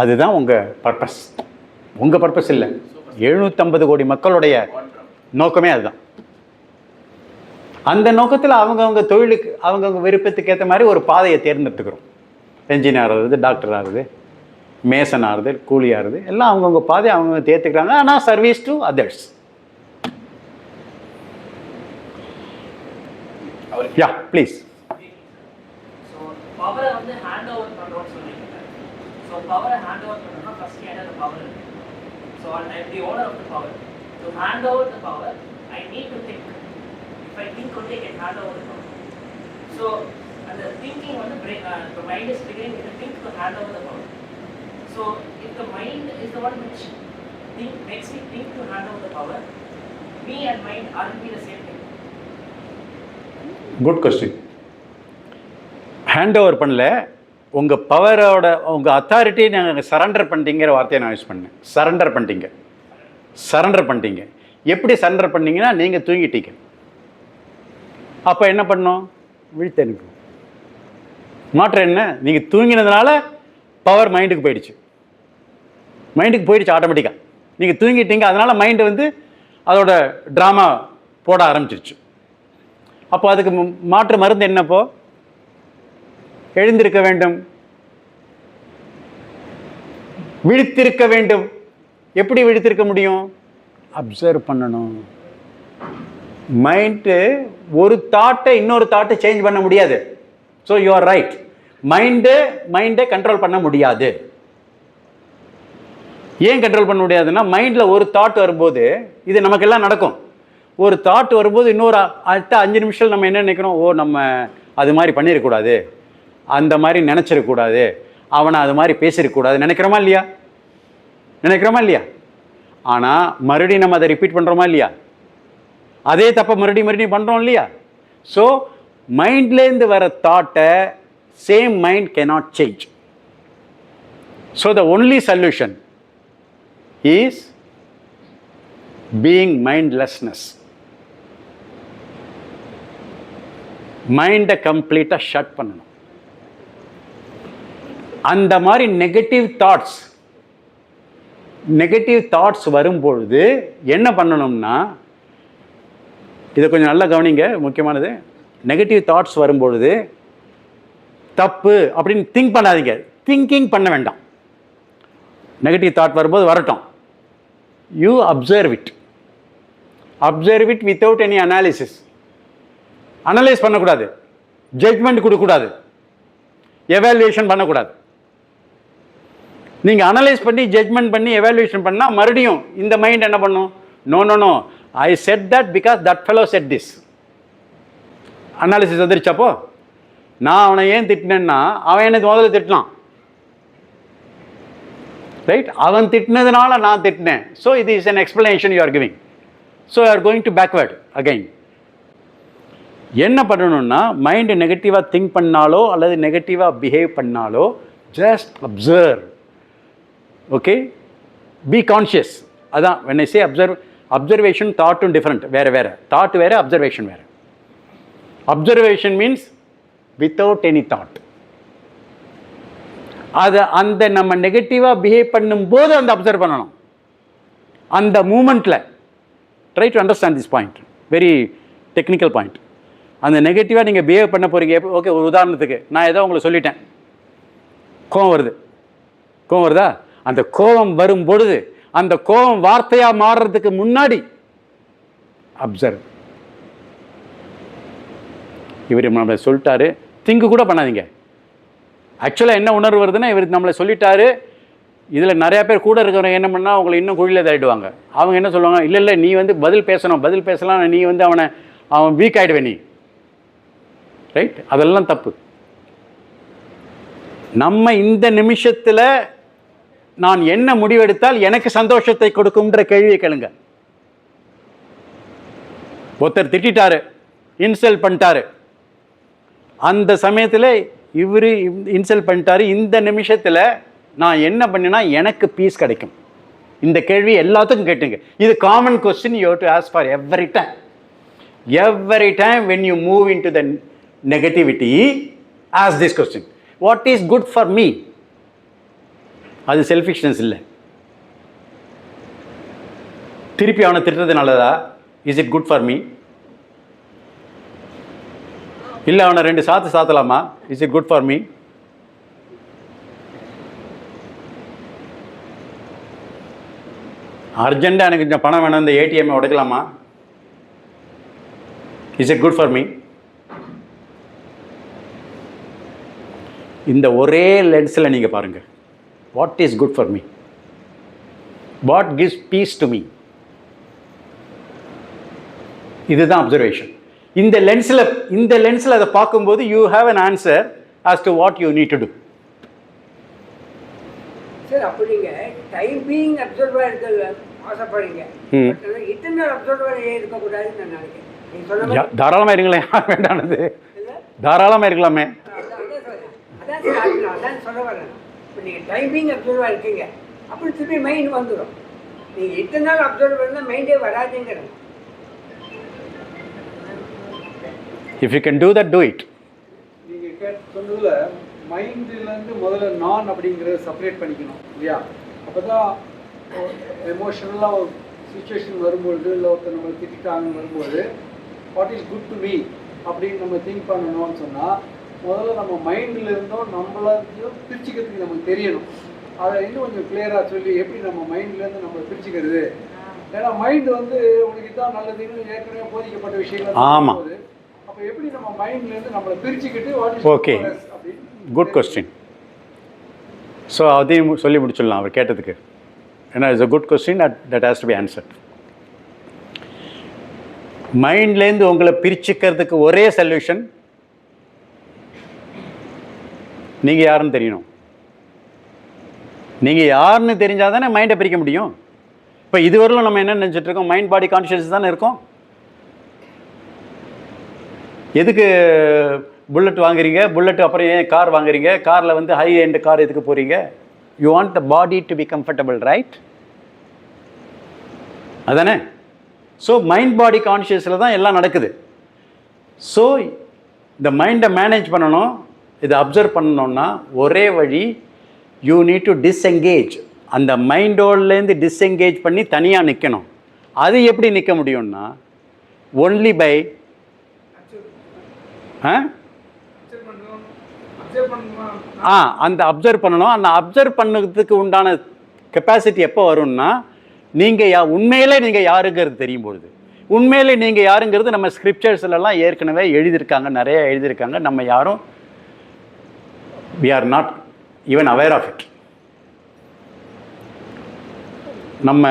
அதுதான் உங்கள் பர்பஸ் உங்கள் பர்பஸ் இல்லை. எழுநூற்றம்பது கோடி மக்களுடைய நோக்கமே அதுதான். அந்த நோக்கத்தில் அவங்கவுங்க தொழிலுக்கு அவங்கவுங்க விருப்பத்துக்கு ஏற்ற மாதிரி ஒரு பாதையை தேர்ந்தெடுத்துக்கிறோம். என்ஜினியர் ஆகுது டாக்டர் ஆகுது மேசன் ஆகுது கூலி ஆகுது எல்லாம் அவங்கவுங்க பாதையை அவங்கவுங்க தேர்த்துக்கிறாங்க. ஆனால் service to others yeah please so பவரை ஹேண்ட் ஓவர் பண்ணுறோம்னு சொல்லியிருக்கீங்க ஸோ அந்த பண்ணணும்னா ஃபர்ஸ்ட் என்ன பவர் இருக்கு so I the owner of the power to hand over the power I need to think if I think only can hand over power so அந்த thinking வந்து brain இப்போ mind is beginning with think to hand over the power so if the mind is the one which think makes me think to hand over the power me and mind are be the same thing good question hand over பண்ணல உங்கள் பவரோட உங்கள் அத்தாரிட்டியை நாங்கள் surrender பண்ணிட்டீங்கிற வார்த்தையை நான் use பண்ணேன். Surrender பண்ணிட்டீங்க. Surrender பண்ணிட்டீங்க. எப்படி சரண்டர் பண்ணீங்கன்னா நீங்கள் தூங்கிட்டீங்க. அப்போ என்ன பண்ணோம்? விழித்தெனுக்கு மாற்றம் என்ன? நீங்கள் தூங்கினதுனால பவர் மைண்டுக்கு போயிடுச்சு. மைண்டுக்கு போயிடுச்சு ஆட்டோமேட்டிக்காக நீங்கள் தூங்கிட்டீங்க அதனால் மைண்டு வந்து அதோட ட்ராமா போட ஆரம்பிச்சிருச்சு. அப்போ அதுக்கு மு- மாற்று மருந்து என்னப்போ எழுந்திருக்க வேண்டும். விழித்திருக்க வேண்டும். எப்படி விழித்திருக்க முடியும்? அப்சர்வ் பண்ணணும். மைண்டு ஒரு தாட்டை இன்னொரு தாட்டை சேஞ்ச் பண்ண முடியாது. So you are right mind மைண்டை கண்ட்ரோல் பண்ண முடியாது. ஏன் கண்ட்ரோல் பண்ண முடியாதுன்னா மைண்டில் ஒரு தாட் வரும்போது இது நமக்கெல்லாம் நடக்கும். ஒரு தாட் வரும்போது இன்னொரு அடுத்த அஞ்சு நிமிஷம் நம்ம என்ன நினைக்கிறோம்? ஓ நம்ம அது மாதிரி பண்ணிடக்கூடாது. அந்த மாதிரி நினச்சிடக்கூடாது. அவனை அது மாதிரி பேசிடக்கூடாது. நினைக்கிறோமா இல்லையா? நினைக்கிறோமா இல்லையா? ஆனால் மறுபடியும் நம்ம அதை ரிப்பீட் பண்ணுறோமா இல்லையா? அதே தப்பை மறுபடியும் மறுபடியும் பண்ணுறோம் இல்லையா? ஸோ மைண்ட்லேருந்து வர தாட்டை same mind cannot change so the only solution is being mindlessness மைண்டை கம்ப்ளீட்டாக ஷட் பண்ணணும். அந்த மாதிரி நெகட்டிவ் தாட்ஸ் நெகட்டிவ் தாட்ஸ் வரும்பொழுது என்ன பண்ணணும்னா இதை கொஞ்சம் நல்லா கவனிங்க முக்கியமானது. நெகட்டிவ் தாட்ஸ் வரும்பொழுது தப்பு அப்படின்னு திங்க் பண்ணாதீங்க. திங்கிங் பண்ண வேண்டாம். நெகட்டிவ் தாட் வரும்போது வரட்டும். You observe it observe it without any analysis analyse பண்ணக்கூடாது. ஜட்மெண்ட் கொடுக்கக்கூடாது. எவாலுவேஷன் பண்ணக்கூடாது. நீங்கள் அனலைஸ் பண்ணி ஜட்மெண்ட் பண்ணி எவாலுவேஷன் பண்ணால் மறுபடியும் இந்த மைண்ட் என்ன பண்ணும்? No no no I said that because that fellow said this analysis வந்துருச்சப்போ நான் அவனை ஏன் திட்டினேன்னா அவன் எனக்கு முதல்ல திட்டினான். ரைட் அவன் திட்டினதுனால நான் திட்டினேன். ஸோ இது is an explanation you are giving so you are going to backward again என்ன பண்ணணும்னா மைண்டு நெகட்டிவாக திங்க் பண்ணாலோ அல்லது நெகட்டிவாக பிஹேவ் பண்ணாலோ just observe okay be conscious அதான் when I say observe observation தாட்டும் different வேறு வேறு. தாட் வேறு அப்சர்வேஷன் வேறு. Observation means without any thought அதை அந்த நம்ம நெகட்டிவாக பிஹேவ் பண்ணும்போது அந்த அப்சர்வ் பண்ணணும். அந்த மூமெண்ட்டில் try to understand this point very technical point அந்த நெகட்டிவாக நீங்கள் பிஹேவ் பண்ண போகிறீங்க ஓகே ஒரு உதாரணத்துக்கு. நான் ஏதோ உங்களுக்கு சொல்லிட்டேன். கோவம் வருது. கோவம் வருதா? அந்த கோபம் வரும் பொழுது அந்த கோபம் வார்த்தையாக மாறுறதுக்கு முன்னாடி அப்சர்வ் இவர் நம்மளை சொல்லிட்டாரு திங்கு கூட பண்ணாதீங்க. ஆக்சுவலாக என்ன உணர்வு வருதுன்னா இவர் நம்மளை சொல்லிட்டாரு இதில் நிறையா பேர் கூட இருக்கிறவங்க என்ன பண்ணால் அவங்களை இன்னும் குழியில் தள்ளிடுவாங்க. அவங்க என்ன சொல்லுவாங்க இல்லை இல்லை நீ வந்து பதில் பேசணும் பதில் பேசலாம் நீ வந்து அவனை அவன் வீக் ஆகிடுவே நீ. ரைட் அதெல்லாம் தப்பு. நம்ம இந்த நிமிஷத்தில் நான் என்ன முடிவெடுத்தால் எனக்கு சந்தோஷத்தை கொடுக்கும்ன்ற கேள்வியை கேளுங்க. ஒருத்தர் திட்டிட்டாரு இன்சல்ட் பண்ணிட்டாரு. அந்த சமயத்தில் இவர் இன்சல்ட் பண்ணிட்டாரு. இந்த நிமிஷத்தில் நான் என்ன பண்ணினா எனக்கு பீஸ் கிடைக்கும். இந்த கேள்வி எல்லாத்துக்கும் கேட்டுங்க. இது common question you to ask for every time every time when you move in to the negativity ask this question what is good for me அது செல்ஃபிஷ்னஸ் இல்லை. திருப்பி அவனை திட்டுறது நல்லதா? Is it good for me இல்லை அவனை ரெண்டு சாத்து சாத்தலாமா? Is it good for me அர்ஜெண்ட்டாக எனக்கு கொஞ்சம் பணம் வேணும் இந்த ஏடிஎம்மை உடைக்கலாமா? Is it good for me இந்த ஒரே லென்ஸில் நீங்கள் பாருங்கள் what is good for me what gives peace to me இதுதான் அப்சர்வேஷன் இந்த லென்ஸில் இந்த லென்ஸில் அதை பார்க்கும்போது you have an answer as to what you need to do sir அப்போ நீங்கள் டைம் பீயிங் அப்சர்வாக இருக்க ஆசைப்படுறீங்க இத்தனை அப்சர்வர் இருக்கக்கூடாதுன்னு நான் நினைக்கிறேன். தாராளமாக இருங்களேன் யார் வேண்டானது? தாராளமாக இருக்கலாமே. அதான் சொல்ல வரேன் இப்போ நீங்கள் டைமிங் அப்சர்வாக இருக்கீங்க. அப்புறம் திருப்பி மைண்ட் வந்துடும் நீங்கள் இத்தனை நாள் அப்சர்வ் இருந்தால் மைண்டே வராதுங்கிறேன் if you can do that do it நீங்கள் கேட் சொன்னதில் மைண்ட்லேருந்து முதல்ல நான் அப்படிங்கிறத செப்பரேட் பண்ணிக்கணும் இல்லையா? அப்போ தான் எமோஷனலாக ஒரு சுச்சுவேஷன் வரும்பொழுது இல்லை ஒருத்தர் நம்மளை திட்டாங்கன்னு வரும்போது what is good to me அப்படின்னு நம்ம திங்க் பண்ணணும்னு சொன்னால் முதல்ல நம்ம மைண்டில் இருந்தோம் நம்மளையும் பிரிச்சுக்கிறதுக்கு நமக்கு தெரியணும். அதை இன்னும் கொஞ்சம் கிளியராக சொல்லி எப்படி நம்ம மைண்ட்லேருந்து நம்மளை பிரிச்சுக்கிறது? ஏன்னா மைண்ட் வந்து உனக்கு இதான் நல்லதுன்னு ஏற்கனவே போதிக்கப்பட்ட விஷயங்கள் ஆமா. அப்போ எப்படி நம்ம மைண்ட்லேருந்து நம்மளை பிரிச்சுக்கிட்டு இஸ். அப்படின்னு குட் கொஸ்டின் ஸோ அதையும் சொல்லி முடிச்சிடலாம் அவர் கேட்டதுக்கு. ஏன்னா it's a good question that that has to be answer மைண்ட்லேருந்து உங்களை பிரிச்சுக்கிறதுக்கு ஒரே சொல்யூஷன் நீங்கள் யாருன்னு தெரியணும். நீங்கள் யாருன்னு தெரிஞ்சால் தானே மைண்டை பிரிக்க முடியும். இப்போ இதுவரையிலும் நம்ம என்ன நினச்சிட்டு இருக்கோம்? மைண்ட் பாடி கான்ஷியஸ் தானே இருக்கோம். எதுக்கு புல்லட் வாங்குறீங்க? புல்லட் அப்புறம் ஏன் கார் வாங்குறீங்க? காரில் வந்து ஹை எண்ட் கார் எதுக்கு போகிறீங்க you want the body to be comfortable right அதானே? ஸோ மைண்ட் பாடி கான்ஷியஸில் தான் எல்லாம் நடக்குது. ஸோ இந்த மைண்டை மேனேஜ் பண்ணணும். இதை அப்சர்வ் பண்ணணும்னா ஒரே வழி யூ நீட் டு டிஸ்எங்கேஜ் அந்த மைண்டோட்லேருந்து டிஸ்எங்கேஜ் பண்ணி தனியாக நிற்கணும் அது எப்படி நிற்க முடியும்னா ஒன்லி பை ஆ? ஆ அந்த அப்சர்வ் பண்ணணும். அந்த அப்சர்வ் பண்ணதுக்கு உண்டான கெப்பாசிட்டி எப்போ வரும்னா நீங்கள் யா உண்மையிலே நீங்கள் யாருங்கிறது தெரியும் பொழுது. உண்மையிலே நீங்கள் யாருங்கிறது நம்ம ஸ்கிரிப்சர்ஸ்லாம் ஏற்கனவே எழுதியிருக்காங்க நிறையா எழுதியிருக்காங்க. நம்ம யாரும் we are not even aware of it நம்ம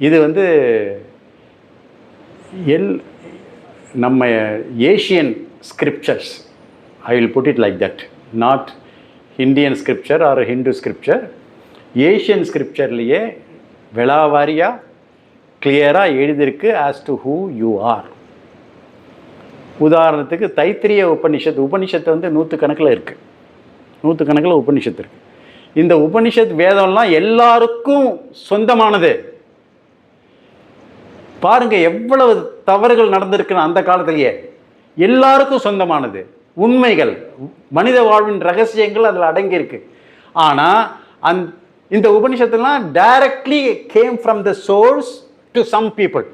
இது வந்து எல் நம்ம Asian scriptures I will put it like that not Indian scripture or Hindu scripture Asian ஸ்கிரிப்சர்லேயே விழாவாரியாக கிளியராக எழுதியிருக்கு as to who you are உதாரணத்துக்கு தைத்திரிய உபனிஷத் உபனிஷத்து வந்து நூற்றுக்கணக்கில் இருக்குது நூற்றுக்கணக்கில் உபனிஷத்து இருக்குது இந்த உபனிஷத் வேதம்லாம் எல்லாருக்கும் சொந்தமானது. பாருங்க எவ்வளவு தவறுகள் நடந்திருக்குன்னு அந்த காலத்திலேயே. எல்லாருக்கும் சொந்தமானது. உண்மைகள் மனித வாழ்வின் ரகசியங்கள் அதில் அடங்கியிருக்கு. ஆனால் அந் இந்த உபனிஷத்துலாம் directly came from the source to some people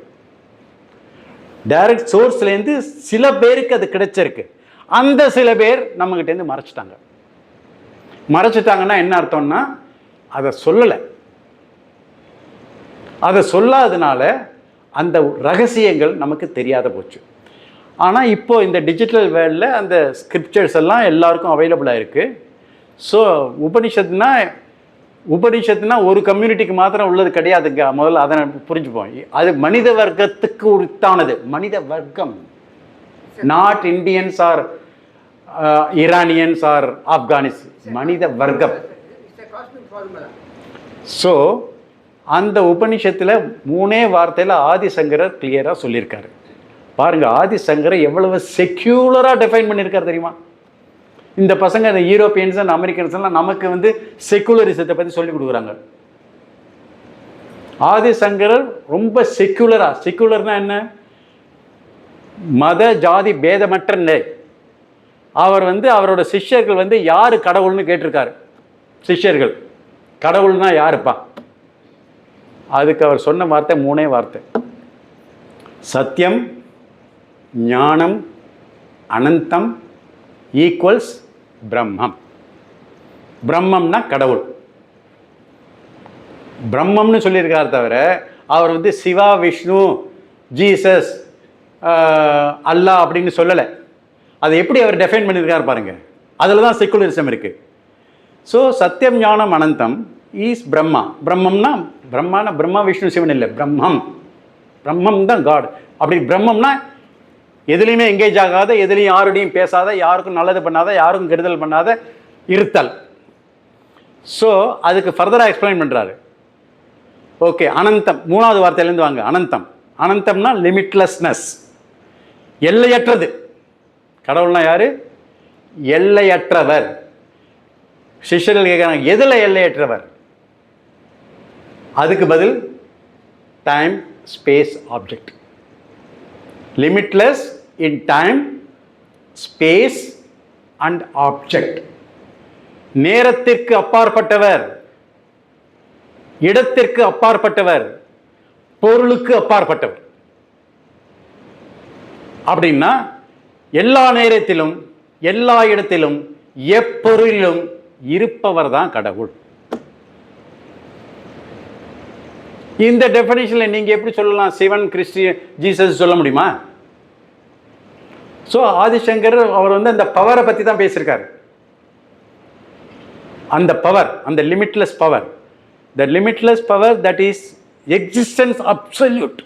direct சோர்ஸ்லேருந்து சில பேருக்கு அது கிடைச்சிருக்கு. அந்த சில பேர் நம்மகிட்டேருந்து மறைச்சிட்டாங்க. மறைச்சிட்டாங்கன்னா என்ன அர்த்தம்னா அதை சொல்லலை. அதை சொல்லாதனால அந்த ரகசியங்கள் நமக்கு தெரியாத போச்சு. ஆனால் இப்போ இந்த டிஜிட்டல் வேர்ல்டில் அந்த ஸ்கிரிப்சர்ஸ் எல்லாம் எல்லாருக்கும் அவைலபிளாக இருக்குது ஸோ உபனிஷத்துனா உபனிஷத்துனா ஒரு கம்யூனிட்டிக்கு மாத்திரம் உள்ளது கிடையாதுங்க. முதல்ல அதை புரிஞ்சுப்போம். அது மனித வர்க்கத்துக்கு உரித்தானது. மனித வர்க்கம். Not Indians or Iranians or Afghanis மனித வர்க்கம். ஸோ அந்த உபனிஷத்தில் மூணே வார்த்தையில் ஆதிசங்கரர் கிளியராக சொல்லியிருக்காரு. பாருங்க ஆதிசங்கரை எவ்வளவு செக்யூலராக டிஃபைன் பண்ணியிருக்காரு தெரியுமா? இந்த பசங்க இந்த யூரோப்பியன்ஸ் அண்ட் அமெரிக்கன்ஸ் எல்லாம் நமக்கு வந்து செக்குலரிசத்தை பற்றி சொல்லி கொடுக்குறாங்க. ஆதிசங்கரர் ரொம்ப செக்குலராக செக்குலர்னா என்ன? மத ஜாதி பேதமற்ற நிலை. அவர் வந்து அவரோட சிஷ்யர்கள் வந்து யார் கடவுள்னு கேட்டிருக்காரு. சிஷ்யர்கள். கடவுள்னா யாருப்பா? அதுக்கு அவர் சொன்ன வார்த்தை மூணே வார்த்தை. சத்தியம் ஞானம் அனந்தம் ஈக்குவல்ஸ் பிரம்மம். பிரம்மம்னா கடவுள். பிரம்மம்னு சொல்லியிருக்கார் தவிர அவர் வந்து Shiva Vishnu Jesus Allah Allah அப்படின்னு சொல்லலை. அதை எப்படி அவர் டெஃபைன் பண்ணியிருக்கார் பாருங்க. அதில் தான் செக்குலரிசம் இருக்குது ஸோ சத்தியம் ஞானம் அனந்தம் ஈஸ் பிரம்மா பிரம்மம்னா பிரம்மான பிரம்மா விஷ்ணு சிவன் இல்லை. பிரம்மம் பிரம்மம் தான் காட் அப்படி பிரம்மம்னா எதுலேயுமே எங்கேஜ் ஆகாத எதுலேயும் யாருடையும் பேசாத யாருக்கும் நல்லது பண்ணாத யாருக்கும் கெடுதல் பண்ணாத இருத்தல். ஸோ அதுக்கு ஃபர்தராக எக்ஸ்பிளைன் பண்ணுறாரு ஓகே அனந்தம் மூணாவது வார்த்தையிலேருந்து வாங்க. அனந்தம் அனந்தம்னா லிமிட்லெஸ்னஸ் எல்லையற்றது. கடவுள்னா யார்? எல்லையற்றவர். சிஷ்யர்கள் கேட்குறாங்க எதில் எல்லையற்றவர்? அதுக்கு பதில் time space object limitless in time space and object நேரத்திற்கு அப்பாற்பட்டவர். இடத்திற்கு அப்பாற்பட்டவர். பொருளுக்கு அப்பாற்பட்டவர். அப்படின்னா எல்லா நேரத்திலும் எல்லா இடத்திலும் எப்பொருளிலும் இருப்பவர் தான் கடவுள். இந்த டெஃபினேஷனில் நீங்கள் எப்படி சொல்லலாம்? சிவன் கிறிஸ்டியன் ஜீசஸ் சொல்ல முடியுமா? ஸோ ஆதிசங்கர் அவர் வந்து அந்த பவரை பற்றி தான் பேசியிருக்காரு. அந்த பவர் அந்த limitless power the limitless power that is existence absolute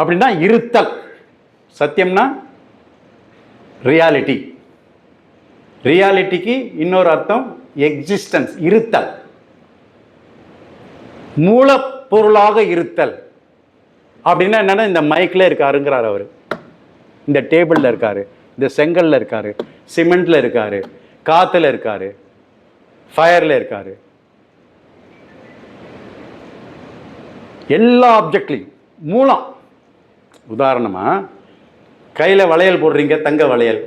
அப்படின்னா இருத்தல். சத்தியம்னா ரியாலிட்டி ரியாலிட்டிக்கு இன்னொரு அர்த்தம் எக்ஸிஸ்டன்ஸ் இருத்தல். மூலப்பொருளாக இருத்தல். அப்படின்னா என்னன்னா இந்த மைக்கில் இருக்காருங்கிறார் அவர். இந்த டேபிளில் இருக்கார் இந்த செங்கல்ல இருக்கார் சிமெண்ட்டில் இருக்கார் காற்றுல இருக்கார் ஃபயரில் இருக்கார். எல்லா ஆப்ஜெக்ட்லையும் மூலம். உதாரணமாக கையில் வளையல் போடுறீங்க தங்க வளையல்.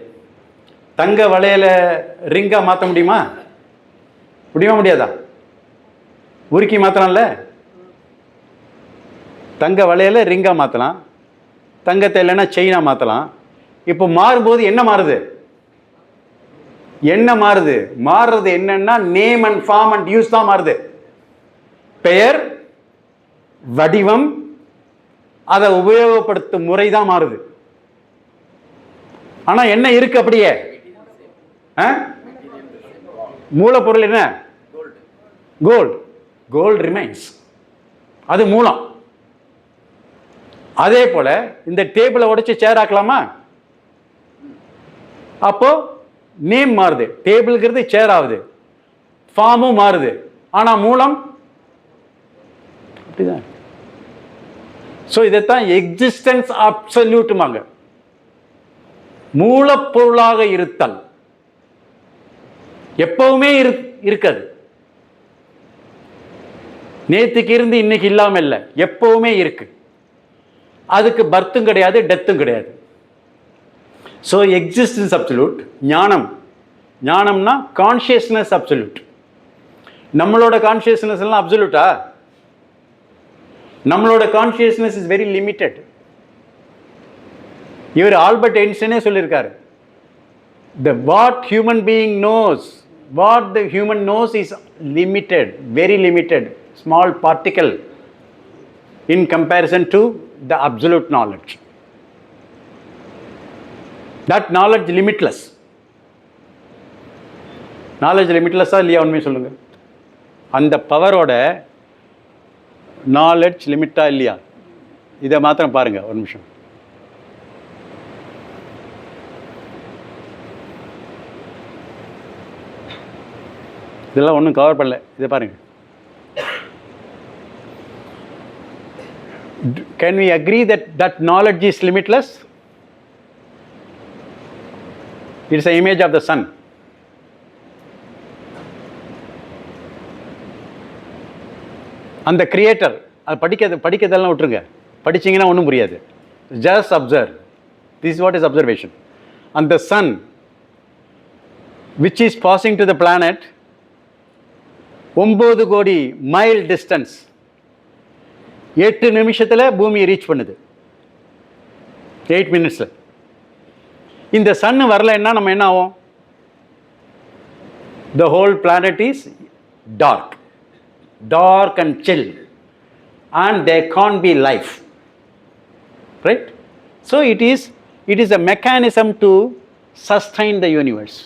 தங்க வளையலை ரிங்காக மாற்ற முடியுமா? முடியுமா முடியாதா? உருக்கி மாற்றலாம்ல தங்க வளையலை ரிங்காக மாற்றலாம் தங்கத்தை இல்லைன்னா செயினாக மாற்றலாம் இப்போ மாறும்போது என்ன மாறுது? என்ன மாறுது? மாறுறது என்னன்னா name and form and use தான் மாறுது. பெயர் வடிவம் அதை உபயோகப்படுத்தும் முறை தான் மாறுது. ஆனால் என்ன இருக்கு அப்படியே? ஆ? மூலப்பொருள் என்ன? கோல்டு கோல்டு ரிமைன்ஸ் அது மூலம். அதே போல இந்த டேபிளை உடைச்சு சேர் ஆக்கலாமா? அப்போ நேம் மாறுது. டேபிள்ங்கிறது சேர் ஆகுது. ஃபார்மும் மாறுது. ஆனால் மூலம்? அப்படிதான். ஸோ இதைத்தான் எக்ஸிஸ்டன்ஸ் அப்சல்யூட்டுமாங்க மூலப்பொருளாக இருத்தல். எப்பவுமே இரு இருக்காது. நேத்துக்கு இருந்து இன்னைக்கு இல்லாம இல்லை. எப்பவுமே இருக்கு. அதுக்கு பர்த்தும் கிடையாது டெத்தும் கிடையாது. ஸோ எக்ஸிஸ்டன்ஸ் அப்சல்யூட் ஞானம். ஞானம்னா கான்ஷியஸ்னஸ் அப்சல்யூட் நம்மளோட கான்ஷியஸ்னஸ் எல்லாம் அப்சல்யூட்டா நம்மளோட கான்ஷியஸ்னஸ் இஸ் வெரி லிமிட்டெட் இவர் ஆல்பர்ட் ஐன்ஸ்டீனே சொல்லியிருக்காரு. The what human being knows what the human knows is limited very limited small particle in comparison to the absolute knowledge that knowledge limitless knowledge லிமிட்லெஸ்ஸாக இல்லையா உண்மையை சொல்லுங்க? அந்த பவரோட நாலெட்ஜ் லிமிட்டாக இல்லையா? இதை மாத்திரம் பாருங்கள் ஒரு நிமிஷம். இதெல்லாம் ஒன்றும் கவர் பண்ணல. இதை பாருங்க. Can we agree that that knowledge is limitless it's a image of the sun அந்த கிரியேட்டர் அது படிக்கிறது படிக்கிறதெல்லாம் விட்டுருங்க. படிச்சீங்கன்னா ஒன்றும் புரியாது. Just observe this what is observation அந்த sun which is passing to the planet ஒம்பது கோடி மைல் டிஸ்டன்ஸ். எட்டு நிமிஷத்தில் பூமியை ரீச் பண்ணுது. எயிட் மினிட்ஸில் இந்த சன்னு வரலைன்னா நம்ம என்ன ஆகும் the whole planet is dark dark and chill and they can be life right so it is it is a mechanism to sustain the universe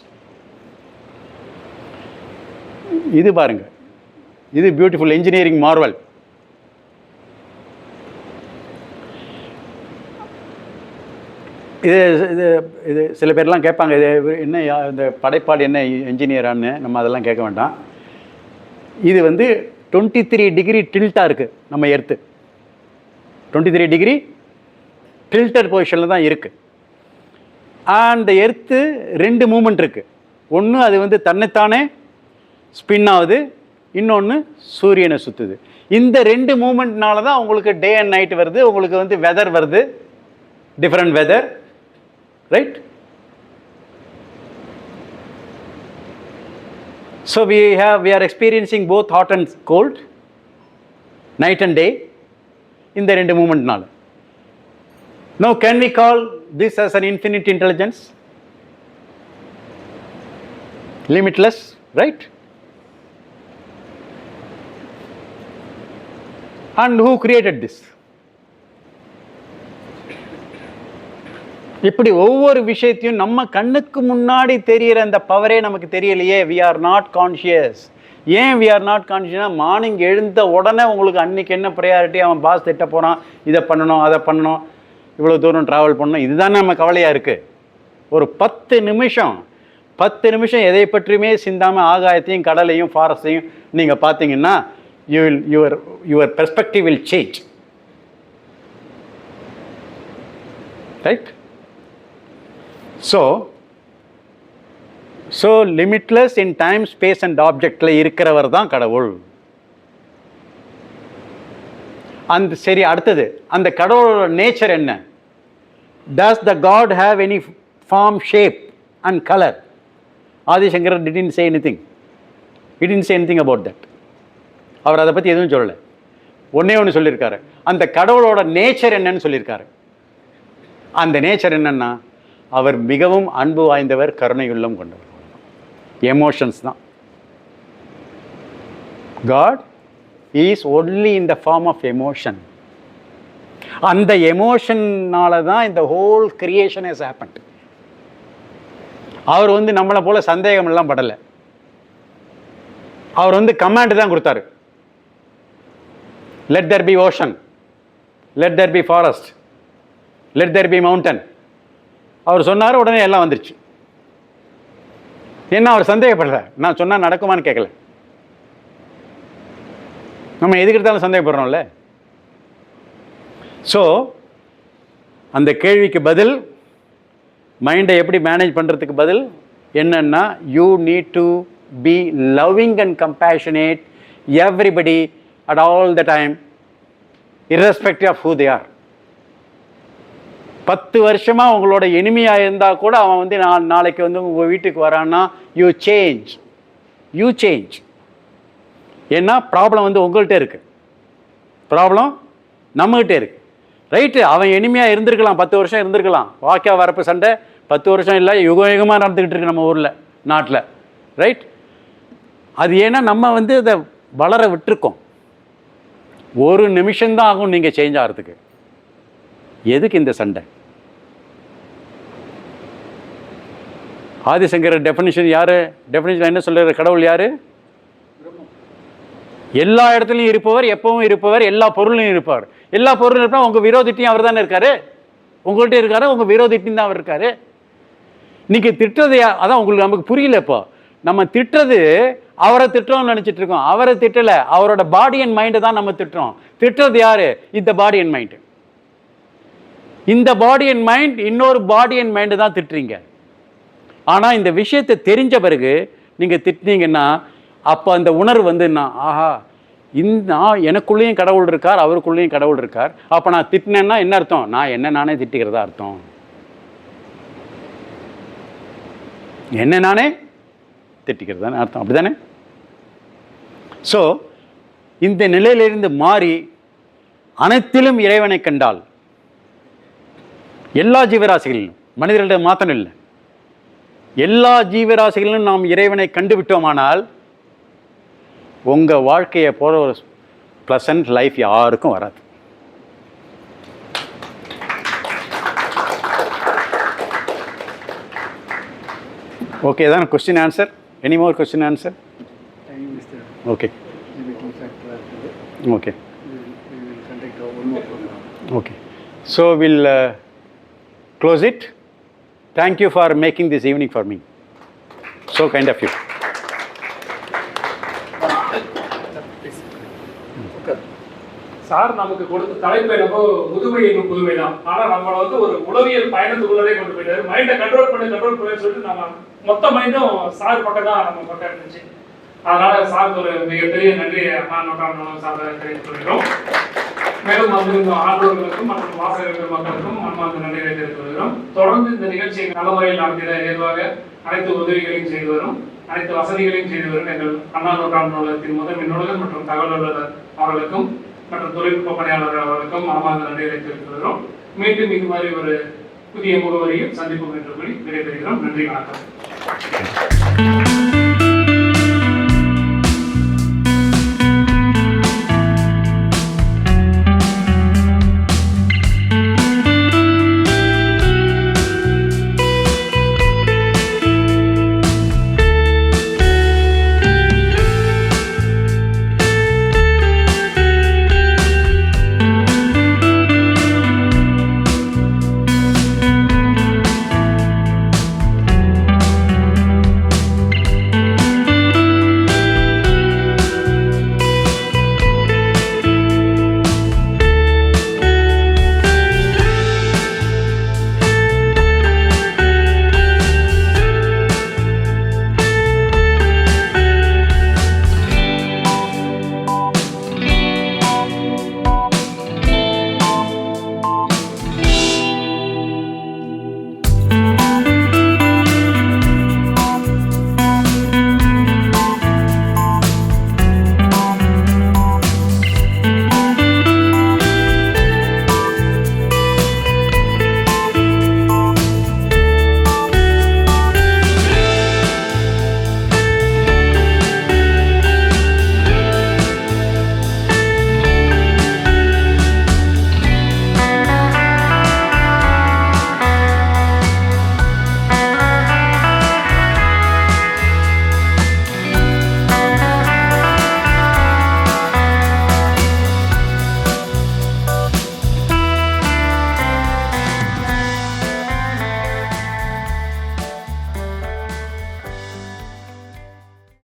இது பாருங்கள் இது பியூட்டிஃபுல் இன்ஜினியரிங் மார்வல் இது இது இது சில பேர்லாம் கேட்பாங்க இது என்ன யா- இந்த படைப்பாடு என்ன இன்ஜினியரான்னு நம்ம அதெல்லாம் கேட்க வேண்டாம். இது வந்து டுவெண்ட்டி த்ரீ டிகிரி டில்ட்டாக இருக்குது நம்ம earth twenty three degree tilted பொசிஷனில் தான் இருக்குது அந்த எர்த்து ரெண்டு மூமெண்ட் இருக்குது ஒன்று அது வந்து தன்னைத்தானே ஸ்பின் ஆகுது இன்னொன்று சூரியனை சுற்றுது இந்த ரெண்டு மூமெண்ட்னால தான் உங்களுக்கு டே அண்ட் நைட் வருது உங்களுக்கு வந்து வெதர் வருது. Different weather right so we have we are experiencing both hot and cold night and day இந்த ரெண்டு மூமெண்ட்னால. No can we call this as an infinite intelligence limitless right? And who created this இப்படி ஒவ்வொரு விஷயத்தையும் நம்ம கண்ணுக்கு முன்னாடி தெரியிற அந்த பவரே நமக்கு தெரியலையே. வி ஆர் நாட் கான்ஷியஸ் ஏன் வி ஆர் நாட் கான்ஷியஸ்னா மார்னிங் எழுந்த உடனே உங்களுக்கு அன்றைக்கி என்ன ப்ரையாரிட்டி அவன் பாஸ் திட்ட போகிறான் இதை பண்ணணும் அதை பண்ணணும். இவ்வளோ தூரம் ட்ராவல் பண்ணணும். இதுதானே நம்ம கவலையாக இருக்குது ஒரு பத்து நிமிஷம் பத்து நிமிஷம் எதை பற்றியுமே சிந்தாமல் ஆகாயத்தையும் கடலையும் ஃபாரஸ்டையும் நீங்கள் பார்த்தீங்கன்னா you will your your perspective will change right so so limitless in time space and ஆப்ஜெக்டில் இருக்கிறவர் தான் கடவுள். அந்த சரி அடுத்தது அந்த கடவுளோட நேச்சர் என்ன? Does the God have any form shape and colour Adishankar didn't say anything in say anything about that அவர் அதை பற்றி எதுவும் சொல்லலை. ஒன்றே ஒன்று சொல்லியிருக்காரு. அந்த கடவுளோட நேச்சர் என்னன்னு சொல்லியிருக்காரு. அந்த நேச்சர் என்னன்னா அவர் மிகவும் அன்பு வாய்ந்தவர் கருணையுள்ளம் கொண்டவர். எமோஷன்ஸ் தான். God is only in the form of emotion அந்த எமோஷன்னால தான் இந்த ஹோல் கிரியேஷன் இஸ் ஹேப்பன்ட் அவர் வந்து நம்மளை போல சந்தேகம் எல்லாம் படலை. அவர் வந்து கமாண்ட் தான் கொடுத்தாரு. Let there be ocean let there be forest let there be mountain அவர் சொன்னார் உடனே எல்லாம் வந்துருச்சு. என்ன அவர் சந்தேகப்படல? நான் சொன்னால் நடக்குமான்னு கேட்கல நம்ம எதுக்கு எடுத்தாலும் சந்தேகப்படுறோம்ல. ஸோ அந்த கேள்விக்கு பதில் மைண்டை எப்படி மேனேஜ் பண்ணுறதுக்கு பதில் என்னென்னா you need to be loving and compassionate everybody at all the time irrespective of who they are. பத்து வருஷமாக உங்களோட எளிமையாக இருந்தால் கூட அவன் வந்து நான் நாளைக்கு வந்து உங்கள் வீட்டுக்கு வரான்னா யூ சேஞ்ச் யூ சேஞ்ச் ஏன்னா ப்ராப்ளம் வந்து உங்கள்கிட்ட இருக்குது ப்ராப்ளம் நம்மகிட்ட இருக்குது ரைட்டு அவன் எனிமையாக இருந்திருக்கலாம் பத்து வருஷம் இருந்திருக்கலாம். வாக்கியா வரப்பு சண்டை பத்து வருஷம் இல்லை யுக யுகமாக நடந்துக்கிட்டு இருக்கு நம்ம ஊரில் நாட்டில். ரைட் அது ஏன்னா நம்ம வந்து அதை வளர விட்டுருக்கோம். ஒரு நிமிஷம்தான் ஆகும் நீங்கள் சேஞ்ச் ஆகிறதுக்கு எதுக்கு இந்த சண்டை? ஆதிசங்கர டெஃபினிஷன் யார்? டெஃபினிஷன் என்ன சொல்கிற கடவுள் யார்? எல்லா இடத்துலையும் இருப்பவர் எப்பவும் இருப்பவர் எல்லா பொருளையும் இருப்பார். எல்லா பொருளும் இருப்பா உங்கள் விரோதிட்டையும் அவர் தானே இருக்காரு? உங்கள்கிட்ட இருக்காரு? உங்கள் விரோதிட்டையும் தான் அவர் இருக்காரு? இன்னைக்கு திட்டுறது யா- அதான் உங்களுக்கு நமக்கு புரியல இப்போ. நம்ம திட்டுறது அவரை திட்டுறோம்னு நினச்சிட்டு இருக்கோம். அவரை திட்டலை. அவரோட பாடி அண்ட் மைண்டை தான் நம்ம திட்டுறோம். திட்டுறது யாரு? இந்த பாடி அண்ட் மைண்டு இந்த பாடி அண்ட் மைண்ட் இன்னொரு பாடி அண்ட் மைண்டு தான் திட்டுறீங்க. ஆனால் இந்த விஷயத்தை தெரிஞ்ச பிறகு நீங்கள் திட்டினீங்கன்னா அப்போ அந்த உணர்வு வந்து நான் ஆஹா இந்த நான் எனக்குள்ளேயும் கடவுள் இருக்கார் அவருக்குள்ளேயும் கடவுள் இருக்கார். அப்போ நான் திட்டினேன்னா என்ன அர்த்தம்? நான் என்ன நானே திட்டிக்கிறதா அர்த்தம்? என்ன நானே திட்டிக்கிறதானே அர்த்தம். அப்படிதானே? ஸோ இந்த நிலையிலிருந்து மாறி அனைத்திலும் இறைவனை கண்டால் எல்லா ஜீவராசிகளிலும் மனிதர்களிடம் மாத்திரம் இல்லை எல்லா ஜீவராசிகளிலும் நாம் இறைவனை கண்டுவிட்டோமானால் உங்கள் வாழ்க்கையை போகிற ஒரு ப்ளசன்ட் லைஃப் யாருக்கும் வராது. ஓகே தான் question answer any more question answer okay okay. So we'll uh, close it. Thank you for making this evening for me. So kind of you. Sir நமக்கு கொடுத்த தலைப்பு என்னவோ முதுமை என்னும் புதுமை தான் ஆனா நம்மள வந்து ஒரு உளவியல் பயணத்துக்குள்ளதே கொண்டு போயிட்டாரு மைண்டை கண்ட்ரோல் பண்ணி கண்ட்ரோல் பண்ணி சொல்லிட்டு நம்ம மொத்த மைண்டும் சார் பக்கம் தான் நம்ம பக்கம் இருந்துச்சு அதனால சாருக்கு ஒரு மிகப்பெரிய நன்றியை அண்ணா நோட்டாளர் சார் தெரிவித்துக்கொள்கிறோம் மேலும் இந்த ஆர்வலர்களுக்கும் மற்றும் வாசகர்கள் மக்களுக்கும் மன்மார்ந்த நன்றிகளை தெரிவித்து வருகிறோம் தொடர்ந்து இந்த நிகழ்ச்சியை நல்ல முறையில் நடத்திட ஏதுவாக அனைத்து உதவிகளையும் செய்து வரும் அனைத்து வசதிகளையும் செய்து வரும் எங்கள் அண்ணா நோட்டாண்டு நூலகத்தின் முதல் நூலகர் மற்றும் தகவல் அலுவலர் அவர்களுக்கும் மற்றும் தொழில்நுட்ப பணியாளர் அவர்களுக்கும் மனமார்ந்த நன்றிகளை தெரிவித்துக் கொள்கிறோம். மீண்டும் இது மாதிரி ஒரு புதிய முகவரியில் சந்திப்போம் என்று கூறி விடைபெறுகிறோம். நன்றி வணக்கம்.